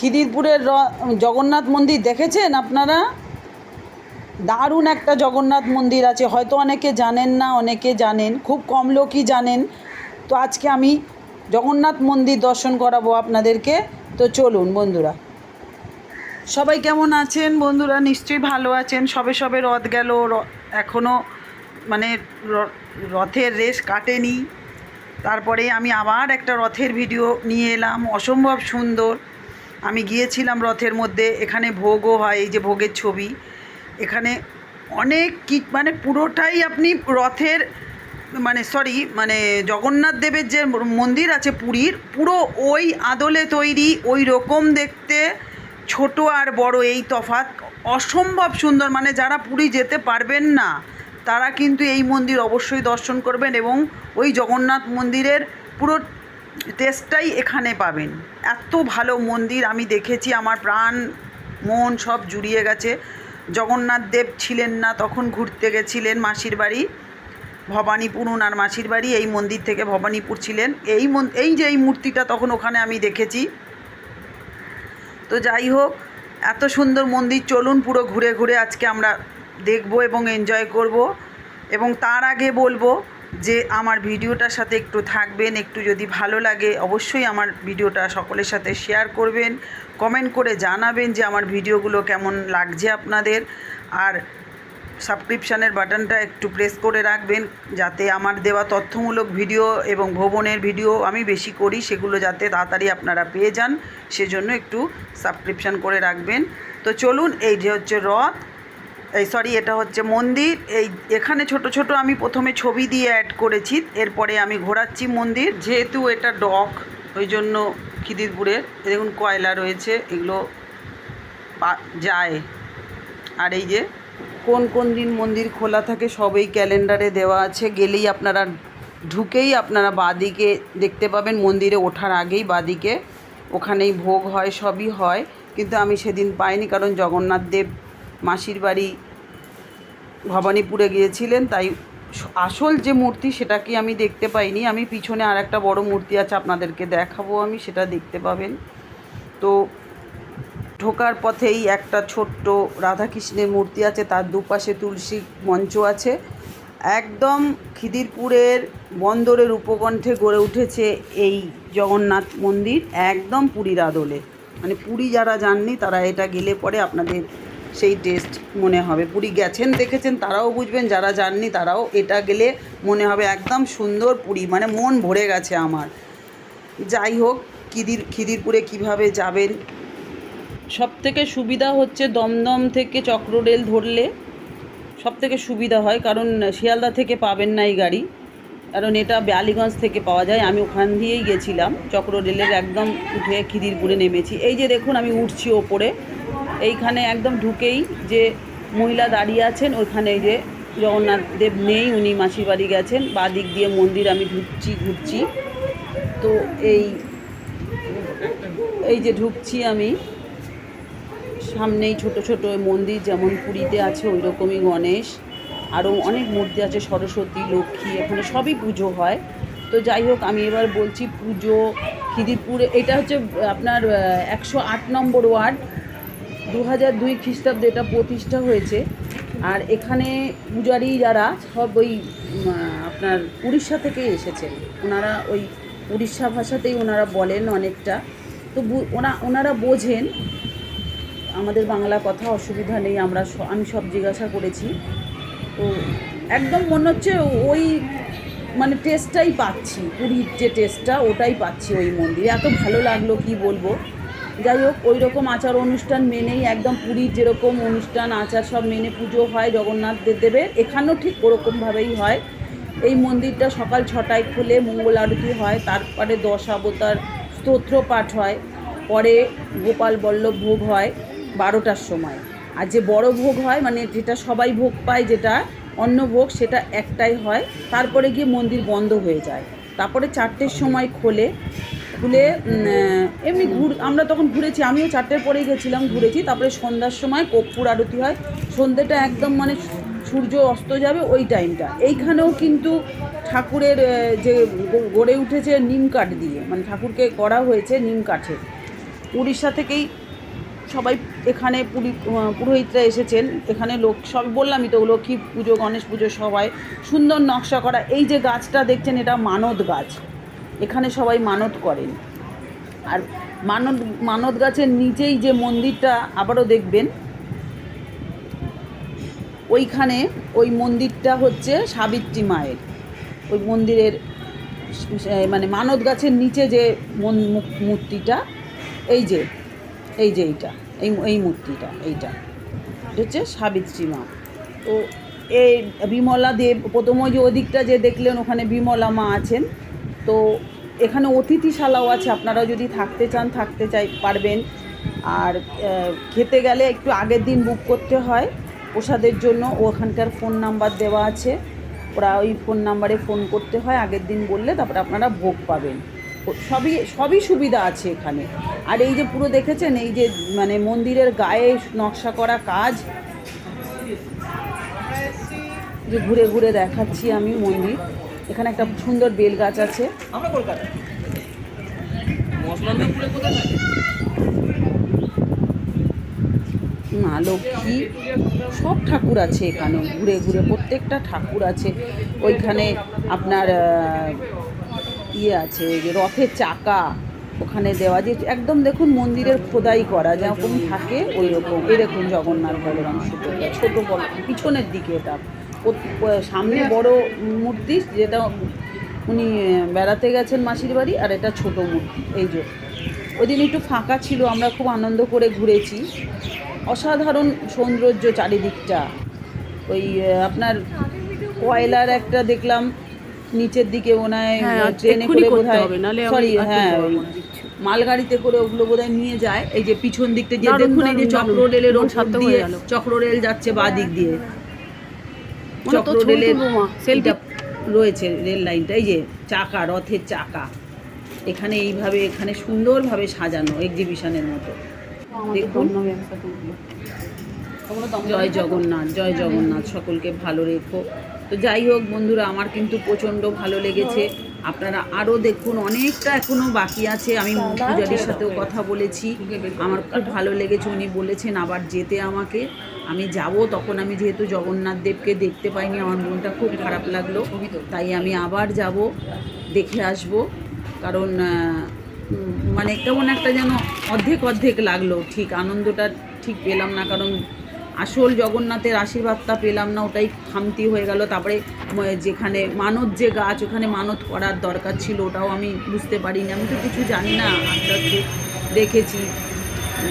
খিদিরপুরের জগন্নাথ মন্দির দেখেছেন আপনারা? দারুণ একটা জগন্নাথ মন্দির আছে, হয়তো অনেকে জানেন না, অনেকে জানেন, খুব কম লোকই জানেন। তো আজকে আমি জগন্নাথ মন্দির দর্শন করাবো আপনাদেরকে। তো চলুন বন্ধুরা। সবাই কেমন আছেন? বন্ধুরা নিশ্চয়ই ভালো আছেন। সবে সবে রথ গেল এখনও মানে রথের রেস কাটেনি। তারপরে আমি আবার একটা রথের ভিডিও নিয়ে এলাম, অসম্ভব সুন্দর। আমি গিয়েছিলাম রথের মধ্যে, এখানে ভোগও হয়, এই যে ভোগের ছবি। এখানে অনেক কি মানে পুরোটাই আপনি রথের মানে সরি মানে জগন্নাথ দেবের যে মন্দির আছে পুরীর, পুরো ওই আদলে তৈরি, ওই রকম দেখতে, ছোট আর বড় এই তফাৎ। অসম্ভব সুন্দর মানে যারা পুরী যেতে পারবেন না, তারা কিন্তু এই মন্দির অবশ্যই দর্শন করবেন এবং ওই জগন্নাথ মন্দিরের পুরো টেস্টটাই এখানে পাবেন। এত ভালো মন্দির আমি দেখেছি, আমার প্রাণ, মন সব জুড়িয়ে গেছে। জগন্নাথ দেব ছিলেন না, তখন ঘুরতে গেছিলেন মাসির বাড়ি, ভবানীপুর, ওনার মাসির বাড়ি, এই মন্দির থেকে ভবানীপুর ছিলেন। এই এই যে এই মূর্তিটা তখন ওখানে আমি দেখেছি। তো যাই হোক, এত সুন্দর মন্দির, চলুন পুরো ঘুরে ঘুরে আজকে আমরা দেখব এবং এনজয় করব। এবং তার আগে বলব যে আমার ভিডিওটার সাথে একটু থাকবেন, একটু যদি ভালো লাগে অবশ্যই আমার ভিডিওটা সকলের সাথে শেয়ার করবেন কমেন্ট করে জানাবেন যে আমার ভিডিওগুলো কেমন লাগছে আপনাদের। আর সাবস্ক্রিপশানের বাটনটা একটু প্রেস করে রাখবেন, যাতে আমার দেওয়া তথ্যমূলক ভিডিও এবং ভ্রমণের ভিডিও আমি বেশি করি, সেগুলো যাতে তাড়াতাড়ি আপনারা পেয়ে যান, সেজন্য একটু সাবস্ক্রিপশান করে রাখবেন। তো চলুন, এই যে হচ্ছে রথ। এই সরি এটা হচ্ছে মন্দির। এই, এখানে ছোট ছোট আমি প্রথমে ছবি দিয়ে অ্যাড করেছি। এরপরে আমি ঘোরাচ্ছি মন্দির। যেহেতু এটা ডক, ওই জন্য খিদিরপুরের দেখুন কয়লা রয়েছে, এগুলো যায়। আর এই যে, কোন কোন দিন মন্দির খোলা থাকে সবই ক্যালেন্ডারে দেওয়া আছে। গেলেই আপনারা ঢুকেই আপনারা বাদিকে দেখতে পাবেন, মন্দিরে ওঠার আগেই বাদিকে। ওখানেই ভোগ হয়, সবই হয়। কিন্তু আমি সেদিন পাইনি, কারণ জগন্নাথ দেব মাসির বাড়ি ভবানীপুরে গিয়েছিলেন, তাই আসল যে মূর্তি সেটাকে আমি দেখতে পাইনি। আমি পিছনে আর একটা বড় মূর্তি আছে আপনাদেরকে দেখাবো আমি, সেটা দেখতে পাবেন। তো ঢোকার পথেই একটা ছোট্ট রাধাকৃষ্ণের মূর্তি আছে, তার দুপাশে তুলসী মঞ্চ আছে। একদম খিদিরপুরের বন্দরের উপকণ্ঠে গড়ে উঠেছে এই জগন্নাথ মন্দির, একদম পুরীর আদলে। মানে পুরী যারা যাননি, তারা এটা গেলে পরে আপনাদের সেই টেস্ট মনে হবে। পুরী গেছেন, দেখেছেন, তারাও বুঝবেন, যারা যাননি তারাও এটা গেলে মনে হবে একদম সুন্দর পুরী মানে মন ভরে গেছে আমার। যাই হোক, খিদির খিদিরপুরে কীভাবে যাবেন? সব থেকে সুবিধা হচ্ছে দমদম থেকে চক্র রেল ধরলে। সব থেকে সুবিধা হয়, কারণ শিয়ালদা থেকে পাবেন না এই গাড়ি। কারণ এটা বালিগঞ্জ থেকে পাওয়া যায়, আমি ওখান দিয়েই গেছিলাম। চক্র রেলের একদম উঠে খিদিরপুরে নেমেছি। এই যে দেখুন, আমি উঠছি ওপরে। এইখানে একদম ঢুকেই যে মহিলা দাঁড়িয়ে আছেন, ওইখানে যে জগন্নাথ দেব নেই, উনি মাসির বাড়ি গেছেন। বা দিক দিয়ে মন্দির আমি ঢুকছি, ঘুরছি। তো এই এই যে ঢুকছি আমি, সামনেই ছোট ছোট মন্দির, যেমন পুরীতে আছে ওই রকমই গণেশ। আরও অনেক মূর্তি আছে, সরস্বতী, লক্ষ্মী, এখানে সবই পুজো হয়। তো যাই হোক, আমি এবার বলছি পুজো খিদিরপুরে, এটা হচ্ছে আপনার একশো আট নম্বর ওয়ার্ড। দু হাজার দুই খ্রিস্টাব্দে এটা প্রতিষ্ঠা হয়েছে। আর এখানে পূজারি যারা, সব ওই আপনার উড়িষ্যা থেকেই এসেছেন। ওনারা ওই উড়িষ্যা ভাষাতেই ওনারা বলেন অনেকটা। তো ওনা, ওনারা বোঝেন, আমাদের বাংলা কথা অসুবিধা নেই, আমরা আমি সব জিজ্ঞাসা করেছি। তো একদম মনে হচ্ছে ওই মানে টেস্টটাই পাচ্ছি। পুরীর যে টেস্টটা ওটাই পাচ্ছি ওই মন্দিরে। এত ভালো লাগল কি বলব? যাই হোক ওই রকম আচার অনুষ্ঠান মেনেই একদম পুরীর যেরকম অনুষ্ঠান, আচার সব মেনে পুজো হয় জগন্নাথ দেবের। এখানেও ঠিক ওরকমভাবেই হয়। এই মন্দিরটা সকাল ছটায় খুলে মঙ্গল আরতি হয়, তারপরে দশ অবতার স্তোত্র পাঠ হয়, পরে গোপাল বল্লভ ভোগ হয় বারোটার সময়। আর যে বড় ভোগ হয় মানে যেটা সবাই ভোগ পায়, যেটা অন্ন ভোগ, সেটা একটাই হয়। তারপরে গিয়ে মন্দির বন্ধ হয়ে যায়। তারপরে চারটের সময় খোলে খুলে এমনি ঘুর, আমরা তখন ঘুরেছি, আমিও চারটের পরেই গেছিলাম, ঘুরেছি। তারপরে সন্ধ্যার সময় কর্পূর আরতি হয়। সন্ধ্যেটা একদম মানে সূর্য অস্ত যাবে ওই টাইমটা। এইখানেও কিন্তু ঠাকুরের যে গড়ে উঠেছে নিম কাঠ দিয়ে মানে ঠাকুরকে করা হয়েছে নিম কাঠের উড়িষ্যা থেকেই সবাই এখানে পুরি পুরোহিতরা এসেছেন। এখানে লোক, সব বললামই তো, লক্ষ্মী পুজো, গণেশ পুজো সবাই। সুন্দর নকশা করা, এই যে গাছটা দেখছেন, এটা মানদ গাছ। এখানে সবাই মানত করেন। আর মানত মানত গাছের নিচেই যে মন্দিরটা আবারও দেখবেন, ওইখানে ওই মন্দিরটা হচ্ছে সাবিত্রী মায়ের। ওই মন্দিরের মানে মানত গাছের নিচে যে মূর্তিটা, এই যে এই যে এইটা, এই এই মূর্তিটা, এইটা। এটা হচ্ছে সাবিত্রী মা। তো এই বিমলা দেব, প্রথম ওই যে ওদিকটা যে দেখলেন, ওখানে বিমলা মা আছেন তো এখানে অতিথিশালাও আছে আপনারা যদি থাকতে চান, থাকতে চাই, পারবেন। আর খেতে গেলে একটু আগের দিন বুক করতে হয় প্রসাদের জন্য। ওখানকার ফোন নাম্বার দেওয়া আছে। ওরা ওই ফোন নাম্বারে ফোন করতে হয়, আগের দিন বললে তারপরে আপনারা ভোগ পাবেন। সবই সবই সুবিধা আছে এখানে। আর এই যে পুরো দেখেছেন, এই যে মানে মন্দিরের গায়ে নকশা করা কাজ। যে ঘুরে ঘুরে দেখাচ্ছি আমি মন্দির। এখানে একটা সুন্দর বেল গাছ আছে। আমরা কলকাতা। মা লক্ষ্মী সব ঠাকুর আছে এখানে ঘুরে ঘুরে প্রত্যেকটা ঠাকুর আছে। ওইখানে আপনার ইয়ে আছে যে রথের চাকা ওখানে দেওয়া যে একদম দেখুন মন্দিরের খোদাই করা যেরকম থাকে ওই রকম এরকম জগন্নাথ বলরাম সুভদ্রা ছোট বড় পিছনের দিকে এটা। সামনে বড় মূর্তি যেটা উনি বেড়াতে গেছেন মাসির বাড়ি আর এটা ছোট মূর্তি এই যে। ওই দিন একটু ফাঁকা ছিল আমরা খুব আনন্দ করে ঘুরেছি। অসাধারণ সৌন্দর্য চারিদিকটা। ওই আপনার কয়লার একটা দেখলাম নিচের দিকে ওনায় হ্যাঁ, ট্রেনে করে বোধহয় সরি হ্যাঁ। মালগাড়িতে করে ওগুলো বোধহয় নিয়ে যায়। এই যে পিছন দিকটা যে দেখুন এই যে চক্র রেলের দিয়ে। চক্র রেল যাচ্ছে বা দিক দিয়ে। মনে তো চক্র রেলের তুলবো মা, selfie। এইটা রয়েছে রেল লাইনটা এই যে চাকা রথের চাকা। এখানে এইভাবে এখানে সুন্দরভাবে সাজানো এক্সিবিশনের মতো। দেখুন। জয় জগন্নাথ জয় জগন্নাথ সকলকে ভালো রেখো। তো যাই হোক বন্ধুরা আমার কিন্তু প্রচণ্ড ভালো লেগেছে। আপনারা আরও দেখুন অনেকটা এখনও বাকি আছে। আমি পূজারির সাথেও কথা বলেছি। আমার খুব ভালো লেগেছে উনি বলেছেন আবার যেতে আমাকে। আমি যাব, তখন আমি যেহেতু জগন্নাথ দেবকে দেখতে পাইনি, আমার মনটা খুব খারাপ লাগল। তাই আমি আবার যাব, দেখে আসব। কারণ মানে কেমন একটা যেন অর্ধেক অর্ধেক লাগল, ঠিক আনন্দটা ঠিক পেলাম না। কারণ আসল জগন্নাথের আশীর্বাদটা পেলাম না, ওটাই খামতি হয়ে গেল। তারপরে যেখানে মানত যে গাছ, ওখানে মানত করার দরকার ছিল, ওটাও আমি বুঝতে পারিনি। আমি তো কিছু জানি না আস্তে আস্তে দেখেছি।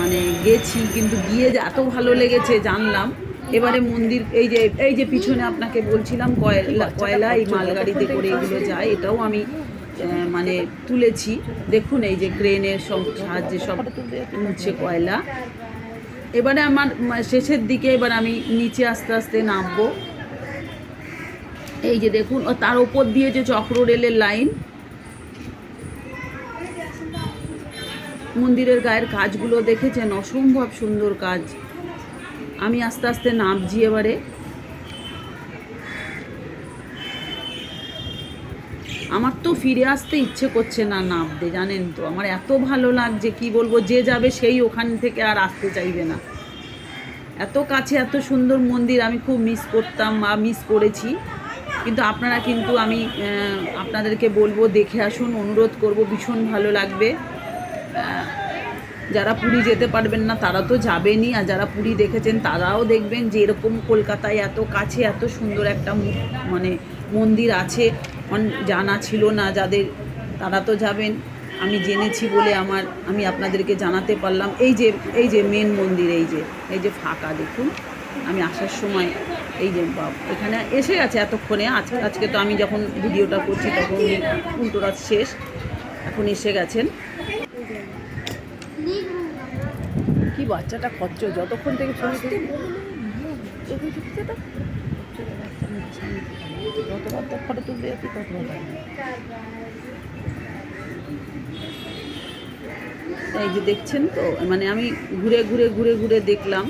মানে গেছি, কিন্তু গিয়ে যে এত ভালো লেগেছে জানলাম। এবারে মন্দির, এই যে এই যে পিছনে আপনাকে বলছিলাম, কয়লা কয়লা এই মালগাড়িতে করে এগুলো যায়, এটাও আমি মানে তুলেছি। দেখুন এই যে ক্রেনের সব সাহায্যে সব তুলছে কয়লা। এবারে আমার শেষের দিকে এবার আমি নিচে আস্তে আস্তে নামবো। এই যে দেখুন তার ওপর দিয়ে যে চক্র রেলের লাইন মন্দিরের গায়ের কাজগুলো দেখেছেন, অসম্ভব সুন্দর কাজ। আমি আস্তে আস্তে নামছি এবারে। আমার তো ফিরে আসতে ইচ্ছে করছে না নামতে, জানেন তো। আমার এত ভালো লাগছে, কি বলব, যে যাবে সেই ওখান থেকে আর আসতে চাইবে না। এত কাছে এত সুন্দর মন্দির আমি খুব মিস করতাম বা মিস করেছি। কিন্তু আপনারা কিন্তু আমি আপনাদেরকে বলব, দেখে আসুন, অনুরোধ করব, ভীষণ ভালো লাগবে। যারা পুরী যেতে পারবেন না, তারা তো যাবেনই। আর যারা পুরী দেখেছেন, তারাও দেখবেন যে এরকম কলকাতায় এত কাছে, এত সুন্দর একটা মানে মন্দির আছে। জানা ছিল না যাদের, তারা তো যাবেন। আমি জেনেছি বলে আমার, আমি আপনাদেরকে জানাতে পারলাম। এই যে এই যে মেন মন্দির, এই যে এই যে ফাঁকা, দেখুন। আমি আসার সময়, এই যে এখানে এসে গেছে এতক্ষণে। আজ, আজকে তো আমি যখন ভিডিওটা করছি, তখন উল্টোটা শেষ। এখন এসে গেছেন কি বাচ্চাটা খরচ যতক্ষণ থেকে ছবি এই যে দেখছেন তো মানে আমি ঘুরে ঘুরে ঘুরে ঘুরে দেখলাম।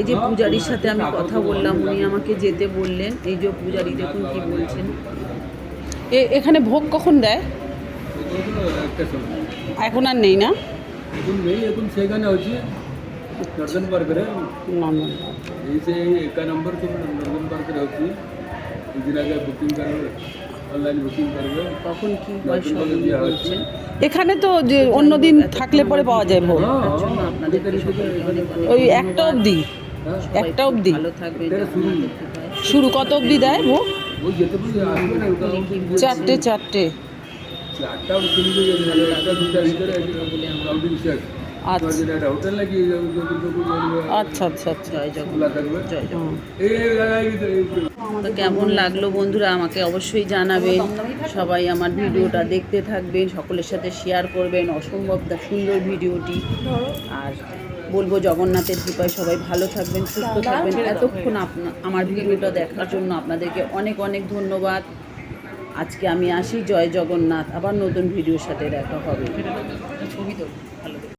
এই যে পূজারির সাথে আমি কথা বললাম, উনি আমাকে যেতে বললেন। এই যে পূজারি, দেখুন কি বলছেন। এখানে ভোগ কখন দেয়? এখন আর নেই না? এখন নেই এখন সেখানে হচ্ছে নর্দন পার্কেরে এই যে একা নম্বর তো নর্দন পার্কেরে হচ্ছে দুদিন আগে বুকিং করবে অনলাইন বুকিং করবে কখন কি হয় হচ্ছে। এখানে তো যে অন্য দিন থাকলে পরে পাওয়া যায় ভোগ ওই একটা অবধি একটা অবধি? শুরু। কত অবধি দেয় ভোগ ওই যেতে পারি আসবে না ওটা চারটে চারটে শুরু হয়ে যাবে ভিতরে শেষ আচ্ছা। আচ্ছা আচ্ছা আচ্ছা তো কেমন লাগল বন্ধুরা? আমাকে অবশ্যই জানাবেন। সবাই আমার ভিডিওটা দেখতে থাকবেন সকলের সাথে শেয়ার করবেন। অসম্ভব দা- সুন্দর ভিডিওটি। আর বলব জগন্নাথের কৃপায় সবাই ভালো থাকবেন সুস্থ থাকবেন। এতক্ষণ আপনা আমার ভিডিওটা দেখার জন্য আপনাদেরকে অনেক অনেক ধন্যবাদ। আজকে আমি আসি জয় জগন্নাথ। আবার নতুন ভিডিওর সাথে দেখা হবে। ছবি তো